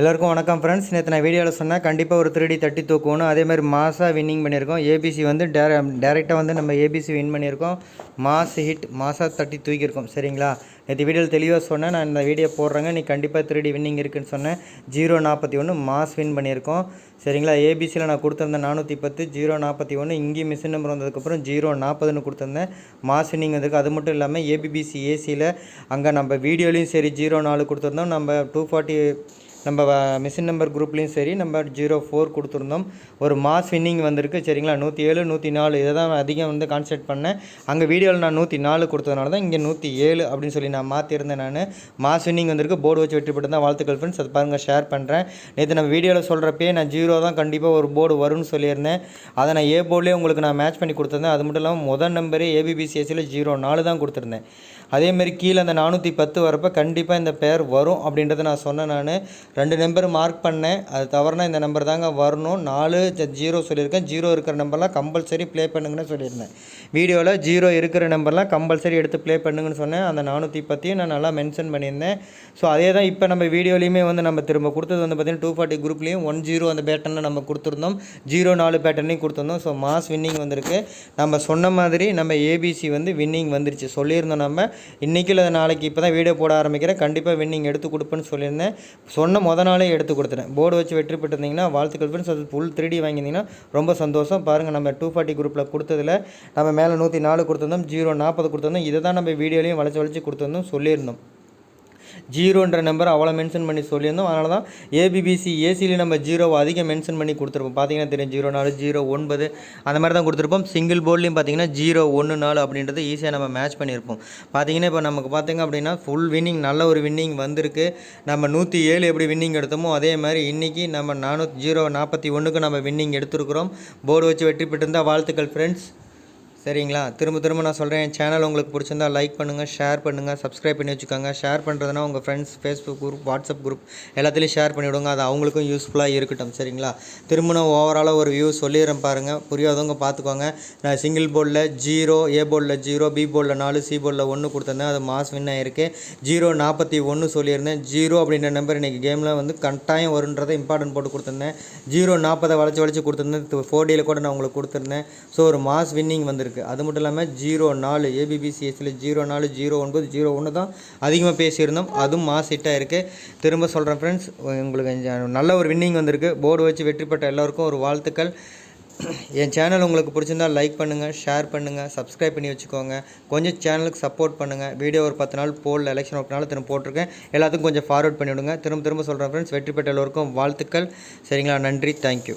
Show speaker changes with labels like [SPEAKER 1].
[SPEAKER 1] எல்லாருக்கும் வணக்கம் ஃப்ரெண்ட்ஸ் நேற்று நான் வீடியோவில் சொன்னால் கண்டிப்பாக ஒரு த்ரீ தட்டி தூக்கணும் அதே மாதிரி மாசாக வின்னிங் பண்ணியிருக்கோம். ஏபிசி வந்து டேரெக்டாக வந்து நம்ம ஏபிசி வின் பண்ணியிருக்கோம். மாஸ் ஹிட் மாசாக தட்டி தூக்கியிருக்கோம். சரிங்களா? நேற்று வீடியோவில் தெளிவாக சொன்னேன். நான் இந்த வீடியோ போடுறேங்க. நீ கண்டிப்பாக த்ரீ வின்னிங் இருக்குன்னு சொன்னேன். ஜீரோ நாற்பத்தி ஒன்று மாஸ் வின் பண்ணியிருக்கோம். சரிங்களா? ஏபிசியில் நான் கொடுத்துருந்தேன் நானூற்றி பத்து ஜீரோ நாற்பத்தி ஒன்று இங்கேயும் மிஷின் நம்பர் வந்ததுக்கப்புறம் ஜீரோ நாற்பதுன்னு கொடுத்துருந்தேன். மாஸ் வின்னிங் வந்திருக்கு அது மட்டும் இல்லாமல் ஏபிபிசி ஏசியில் அங்கே நம்ம வீடியோலையும் சரி ஜீரோ நாலு கொடுத்துருந்தோம். நம்ம டூ ஃபார்ட்டி நம்ம மிஷின் நம்பர் குரூப்லேயும் சரி நம்ம ஜீரோ ஃபோர் கொடுத்துருந்தோம். ஒரு மாஸ் வின்னிங் வந்திருக்கு சரிங்களா? நூற்றி ஏழு நூற்றி நாலு இதை தான் அதிகம் வந்து கான்சென்ட் பண்ணேன். அங்கே வீடியோவில் நான் நூற்றி நாலு கொடுத்ததுனால தான் இங்கே நூற்றி ஏழு அப்படின்னு சொல்லி நான் மாற்றிருந்தேன் நான். மாஸ் வின்னிங் வந்திருக்கு போர்டு வச்சு வெற்றி பெற்று தான் வாழ்த்துக்கள் ஃப்ரெண்ட்ஸ் அதை பாருங்கள் ஷேர் பண்ணுறேன் நேற்று நம்ம வீடியோவில் சொல்கிறப்பே நான் ஜீரோ தான் கண்டிப்பாக ஒரு போர்டு வரும்னு சொல்லியிருந்தேன். அதை நான் ஏ போர்டிலே உங்களுக்கு நான் மேட்ச் பண்ணி கொடுத்துருந்தேன். அது மட்டும் இல்லாமல் முதல் நம்பரே ஏபிபிசிஎஸ்சியில் ஜீரோ நாலு தான் கொடுத்துருந்தேன். அதேமாரி கீழே அந்த நானூற்றி பத்து வரப்போ கண்டிப்பாக இந்த பேர் வரும் அப்படின்றத நான் சொன்னேன் நான். ரெண்டு நம்பர் மார்க் பண்ணேன். அது தவறுனா இந்த நம்பர் தாங்க வரணும். நாலு ஜீரோ சொல்லியிருக்கேன். ஜீரோ இருக்கிற நம்பர்லாம் கம்பல்சரி ப்ளே பண்ணுங்கன்னு சொல்லியிருந்தேன். வீடியோவில் ஜீரோ இருக்கிற நம்பர்லாம் கம்பல்சரி எடுத்து ப்ளே பண்ணுங்கன்னு சொன்னேன். அந்த நானூற்றி பற்றியும் நான் நல்லா மென்ஷன் பண்ணியிருந்தேன். ஸோ அதே தான் இப்போ நம்ம வீடியோலையுமே வந்து நம்ம திரும்ப கொடுத்தது வந்து பார்த்திங்கன்னா டூ ஃபார்ட்டி குரூப்லேயும் ஒன் ஜீரோ அந்த பேட்டர்னில் நம்ம கொடுத்துருந்தோம். ஜீரோ நாலு பேட்டர்னையும் கொடுத்துருந்தோம். ஸோ மாஸ் வின்னிங் வந்திருக்கு. நம்ம சொன்ன மாதிரி நம்ம ஏபிசி வந்து வின்னிங் வந்துருச்சு. சொல்லியிருந்தோம் நம்ம. இன்றைக்கி இல்லை நாளைக்கு இப்போ தான் வீடியோ போட ஆரம்பிக்கிறேன். கண்டிப்பாக வின்னிங் எடுத்து கொடுப்பேன்னு சொல்லியிருந்தேன். சொன்ன முத நாளே எடுத்து கொடுத்துட்டேன். போர்டு வச்சு வெற்றி பெற்றிருந்தீங்கன்னா வாழ்த்துக்கள் ஃப்ரெண்ட்ஸ் அது ஃபுல் த்ரீ டி வாங்கியிருந்தீங்கன்னா ரொம்ப சந்தோஷம். பாருங்கள் நம்ம டூ ஃபார்ட்டி குரூப்பில் கொடுத்ததில் நம்ம மேலே நூற்றி நாலு கொடுத்துருந்தோம் ஜீரோ நாற்பது கொடுத்துருந்தோம். இதை தான் நம்ம வீடியோலையும் வளைச்சி வளைச்சி கொடுத்துருந்தோம் சொல்லியிருந்தோம். ஜீரோன்ற நம்பர் அவ்வளோ மென்ஷன் பண்ணி சொல்லியிருந்தோம். அதனால தான் ஏபிபிசி ஏசியில் நம்ம ஜீரோவை அதிகம் மென்ஷன் பண்ணி கொடுத்துருப்போம். பார்த்தீங்கன்னா தெரியும் ஜீரோ நாலு ஜீரோ ஒன்பது அந்த மாதிரி தான் கொடுத்துருப்போம். சிங்கிள் போர்ட்லேயும் பார்த்தீங்கன்னா ஜீரோ ஒன்று நாலு அப்படின்றது ஈஸியாக நம்ம மேட்ச் பண்ணியிருப்போம். பார்த்தீங்கன்னா இப்போ நமக்கு பார்த்தீங்க அப்படின்னா ஃபுல் வின்னிங் நல்ல ஒரு வின்னிங் வந்திருக்கு. நம்ம நூற்றி ஏழு எப்படி வின்னிங் எடுத்தோமோ அதே மாதிரி இன்றைக்கி நம்ம நானூற்றி ஜீரோ நாற்பத்தி ஒன்றுக்கு நம்ம வின்னிங் எடுத்திருக்கிறோம். போர்டு வச்சு வெற்றி பெற்றிருந்தால் வாழ்த்துக்கள் ஃப்ரெண்ட்ஸ் சரிங்களா? திரும்ப திரும்ப நான் சொல்கிறேன் என் சேனல் உங்களுக்கு பிடிச்சிருந்தா லைக் பண்ணுங்கள் ஷேர் பண்ணுங்கள் சப்ஸ்கிரைப் பண்ணி வச்சுக்கோங்க. ஷேர் பண்ணுறதுனா உங்கள் friends facebook group WhatsApp group எல்லாத்துலேயும் ஷேர் பண்ணிவிடுங்க. அது அவங்களுக்கும் யூஸ்ஃபுல்லாக இருக்கட்டும். சரிங்களா? திரும்ப நான் ஓவராலாக ஒரு வியூ சொல்லிடுறேன் பாருங்கள் புரியாதவங்க பார்த்துக்கோங்க. நான் சிங்கிள் போர்டில் ஜீரோ ஏ போர்டில் ஜீரோ பி போர்டில் நாலு சி போர்டில் ஒன்று கொடுத்துருந்தேன். அது மாஸ் வின் ஆகிருக்கு ஜீரோ நாற்பத்தி ஒன்று சொல்லியிருந்தேன். ஜீரோ அப்படின்ற நம்பர் இன்றைக்கி கேமில் வந்து கட்டாயம் வருன்றதை இம்பார்ட்டன்ட் போட்டு கொடுத்துருந்தேன். ஜீரோ நாற்பதை வளைச்சி வளைச்சி கொடுத்துருந்தேன். ஃபோர் டியில் கூட நான் உங்களுக்கு கொடுத்துருந்தேன். ஸோ ஒரு மாஸ் வின்னிங் வந்திருக்கு. அது மட்டும் இல்லாமல் ஜீரோ நாலு ஏபிபிசிஎஸ்சில் ஜீரோ நாலு ஜீரோ ஒன்பது ஜீரோ ஒன்று தான் அதிகமாக பேசியிருந்தோம். அதுவும் மாஸ் ஹிட்டாக இருக்குது திரும்ப சொல்கிறேன் ஃப்ரெண்ட்ஸ் உங்களுக்கு நல்ல ஒரு வின்னிங் வந்திருக்கு. போர்டு வச்சு வெற்றி பெற்ற எல்லாருக்கும் ஒரு வாழ்த்துக்கள். என் சேனல் உங்களுக்கு பிடிச்சிருந்தா லைக் பண்ணுங்கள் ஷேர் பண்ணுங்கள் சப்ஸ்கிரைப் பண்ணி வச்சுக்கோங்க. கொஞ்சம் சேனலுக்கு சப்போர்ட் பண்ணுங்கள் வீடியோ ஒரு பத்து நாள் போல் எலெக்ஷன் ஒரு நாள் திரும்ப போட்டிருக்கேன். எல்லாத்துக்கும் கொஞ்சம் ஃபார்வர்ட் பண்ணிவிடுங்க. திரும்ப திரும்ப சொல்கிறேன் ஃப்ரெண்ட்ஸ் வெற்றி பெற்ற எல்லோருக்கும் வாழ்த்துக்கள். சரிங்களா? நன்றி. தேங்க்யூ